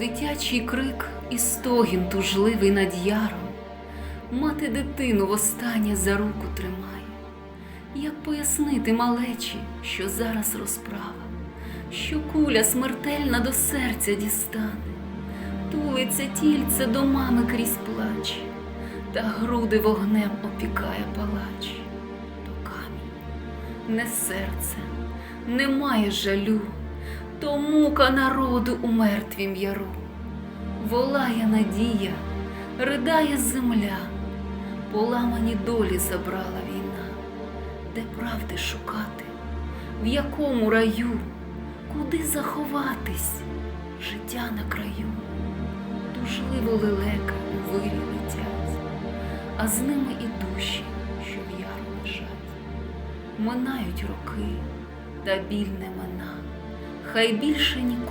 Дитячий крик і стогін тужливий над яром. Мати дитину востаннє за руку тримає. Як пояснити малечі, що зараз розправа, що куля смертельна до серця дістане, тулиться тільце до мами крізь плач, та груди вогнем опікає палач. То камінь, не серце, немає жалю, то мука народу у мертвім яру. Волає надія, ридає земля, поламані долі забрала війна, де правди шукати, в якому раю, куди заховатись, життя на краю, тужливо лелека у вирі летять, а з ними і душі, що в яру лежать. Минають роки, та біль не мина, хай більше ніколи